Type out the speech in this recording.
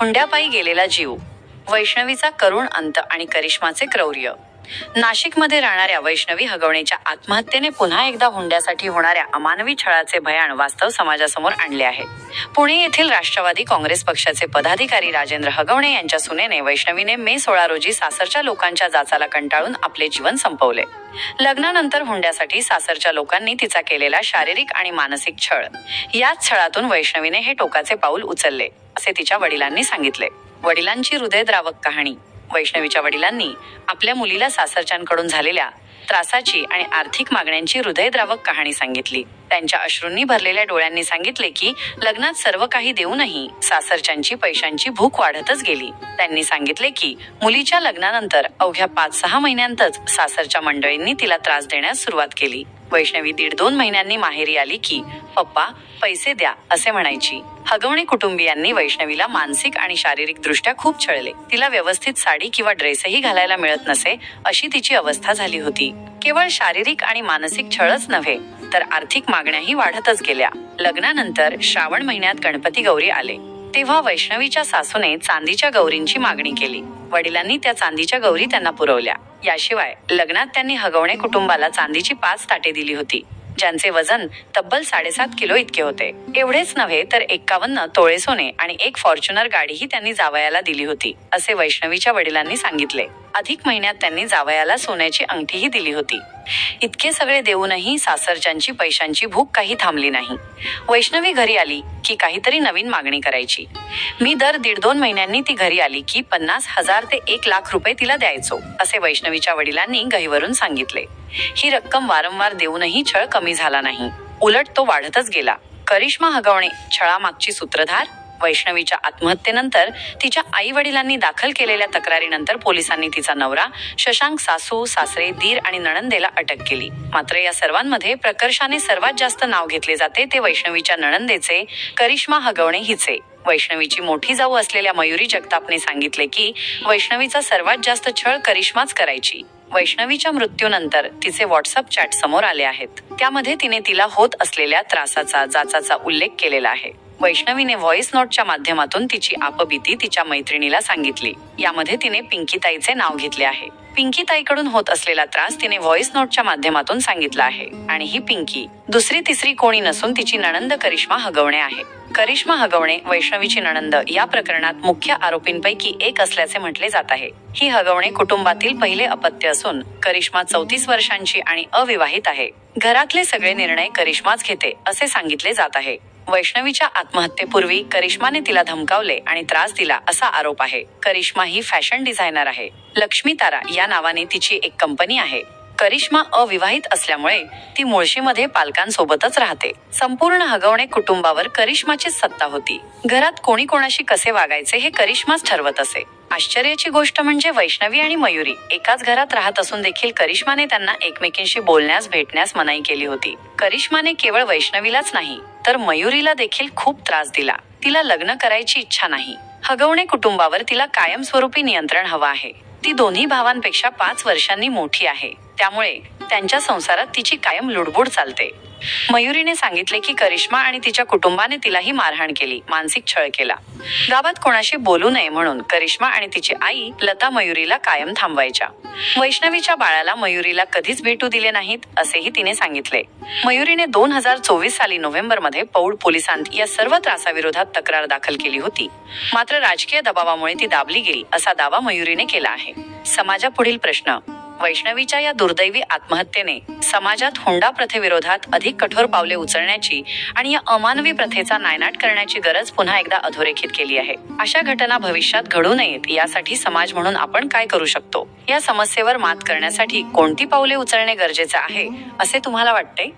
हुंड्यापायी गेलेला जीव वैष्णवीचा करुण अंत आणि करिश्माचे क्रौर्य. नाशिकमध्ये राहणाऱ्या वैष्णवी हगवणेच्या आत्महत्येने पुन्हा एकदा हुंड्यासाठी होणाऱ्या अमानवी छळाचे भयान वास्तव समाजासमोर आणले आहे. पुणे येथील राष्ट्रवादी काँग्रेस पक्षाचे पदाधिकारी राजेंद्र हगवणे यांच्या सुनेने वैष्णवीने मे सोळा रोजी सासरच्या लोकांच्या जाचाला कंटाळून आपले जीवन संपवले. लग्नानंतर हुंड्यासाठी सासरच्या लोकांनी तिचा केलेला शारीरिक आणि मानसिक छळ. याच छळातून वैष्णवीने हे टोकाचे पाऊल उचलले असे तिच्या वडिलांनी सांगितले. वडिलांची हृदयद्रावक कहाणी. वैष्णवीच्या वडिलांनी आपल्या मुलीला सासरच्यांकडून झालेल्या त्रासाची आणि आर्थिक मागण्यांची हृदयद्रावक कहाणी सांगितली. त्यांच्या अश्रूंनी भरलेल्या डोळ्यांनी सांगितले की लग्नात सर्व काही देऊनही सासरच्यांची पैशांची भूक वाढतच गेली. त्यांनी सांगितले की मुलीच्या लग्नानंतर अवघ्या पाच सहा महिन्यांतच सासरच्या मंडळींनी तिला त्रास देण्यास सुरुवात केली. वैष्णवी दीड दोन महिन्यांनी माहेरी आली की पप्पा पैसे द्या असे म्हणायची. हगवणे कुटुंबियांनी वैष्णवीला मानसिक आणि शारीरिक दृष्ट्या खूप छळले. तिला व्यवस्थित साडी किंवा ड्रेसही घालायला मिळत नसे अशी तिची अवस्था झाली होती. केवळ शारीरिक आणि मानसिक छळच नव्हे तर आर्थिक मागण्याही वाढतच गेल्या. लग्नानंतर श्रावण महिन्यात गणपती गौरी आले. तेव्हा वैष्णवीच्या सासूने चांदीच्या गौरींची मागणी केली. वडिलांनी त्या चांदीच्या गौरी त्यांना पुरवल्या. याशिवाय लग्नात त्यांनी हगवणे कुटुंबाला चांदीची पाच ताटे दिली होती. ज्यांचे वजन तब्बल साडेसात किलो इतके होते. एवढेच नव्हे तर एक्कावन्न तोळे सोने आणि एक फॉर्च्युनर गाडीही त्यांनी जावयाला दिली होती असे वैष्णवीच्या वडिलांनी सांगितले. अधिक महिन्यात त्यांनी जावयाला सोन्याची अंगठीही दिली होती. इतके सगळे देऊनही सासरच्यांची पैशांची भूक काही थांबली नाही. वैष्णवी घरी आली की काहीतरी नवीन मागणी करायची. मी दर दीड दोन महिन्यांनी ती घरी आली की पन्नास हजार ते एक लाख रुपये तिला द्यायचो असे वैष्णवीच्या वडिलांनी गहीवरून सांगितले. ही रक्कम वारंवार देऊनही छळ कमी झाला नाही. उलट तो वाढतच गेला. करिश्मा हगवणे छळामागची सूत्रधार? वैष्णवीच्या आत्महत्येनंतर तिच्या आई वडिलांनी दाखल केलेल्या तक्रारीनंतर पोलिसांनी तिचा नवरा शशांक सासू सासरे दीर आणि नणंदेला अटक केली. मात्र या सर्वांमध्ये प्रकर्षाने सर्वात जास्त नाव घेतले जाते ते वैष्णवीच्या नणंदेचे करिश्मा हगवणे हिचे. वैष्णवीची मोठी जाऊ असलेल्या मयुरी जगतापने सांगितले की वैष्णवीचा सर्वात जास्त छळ करिश्माच करायची. वैष्णवीच्या मृत्यूनंतर तिचे व्हॉट्सअप चॅट समोर आले आहेत. त्यामध्ये तिने तिला होत असलेल्या त्रासाचा जाचाचा उल्लेख केलेला आहे. वैष्णवीने व्हॉइस नोटच्या माध्यमातून तिची आपबीती तिच्या मैत्रिणीला सांगितली. यामध्ये तिने पिंकीताईचे नाव घेतले आहे. पिंकीताईकडून होत असलेला त्रास तिने व्हॉइस नोटच्या माध्यमातून सांगितला आहे. आणि ही पिंकी दुसरी तिसरी कोणी नसून तिची नणंद करिश्मा हगवणे आहे. करिश्मा हगवणे वैष्णवीची नणंद या प्रकरणात मुख्य आरोपींपैकी एक असल्याचे म्हटले जात आहे. ही हगवणे कुटुंबातील पहिले अपत्य असून करिश्मा चौतीस वर्षांची आणि अविवाहित आहे. घरातले सगळे निर्णय करिश्माच घेते असे सांगितले जात आहे. वैष्णवीच्या आत्महत्येपूर्वी करिश्माने तिला धमकावले आणि त्रास दिला असा आरोप आहे. करिश्मा ही फॅशन डिझायनर आहे. लक्ष्मी तारा या नावाने तिची एक कंपनी आहे. करिश्मा अविवाहित असल्यामुळे ती मुळशीमध्ये पालकांसोबतच राहते. संपूर्ण हगवणे कुटुंबावर करिश्माचीच सत्ता होती. घरात कोणी कोणाशी कसे वागायचे हे करिश्माच ठरवत असे. आश्चर्याची गोष्ट म्हणजे वैष्णवी आणि मयुरी एकाच घरात राहत असून देखील करिश्माने त्यांना एकमेकींशी बोलण्यास भेटण्यास मनाई केली होती. करिश्माने केवळ वैष्णवीलाच नाही तर मयुरीला देखील खूप त्रास दिला. तिला लग्न करायची इच्छा नाही. हगवणे कुटुंबावर तिला कायमस्वरूपी नियंत्रण हवं आहे. ती दोन्ही भावांपेक्षा पाच वर्षांनी मोठी आहे. त्यामुळे त्यांच्या संसारात तिची कायम लुडबुड चालते. मयुरीने सांगितले की करिश्मा आणि तिच्या कुटुंबाने तिलाही मारहाण केली मानसिक छळ केला. गावात कोणाशी बोलू नये म्हणून करिश्मा आणि तिची आई लता मयुरीला कायम थांबवायच्या. वैष्णवीच्या बाळाला मयुरीला कधीच भेटू दिले नाहीत असेही तिने सांगितले. मयुरीने दोन हजार चोवीस साली नोव्हेंबरमध्ये पौड पोलिसांत या सर्व त्रासाविरोधात तक्रार दाखल केली होती. मात्र राजकीय दबावामुळे ती दाबली गेली असा दावा मयुरीने केला आहे. समाजापुढील प्रश्न. वैष्णवीच्या या दुर्दैवी आत्महत्येने समाजात हुंडा प्रथेविरोधात अधिक कठोर पावले उचलण्याची आणि या अमानवी प्रथेचा नायनाट करण्याची गरज पुन्हा एकदा अधोरेखित केली आहे. अशा घटना भविष्यात घडू नयेत यासाठी समाज म्हणून आपण काय करू शकतो? या समस्येवर मात करण्यासाठी कोणती पावले उचलणे गरजेचे आहे असे तुम्हाला वाटते?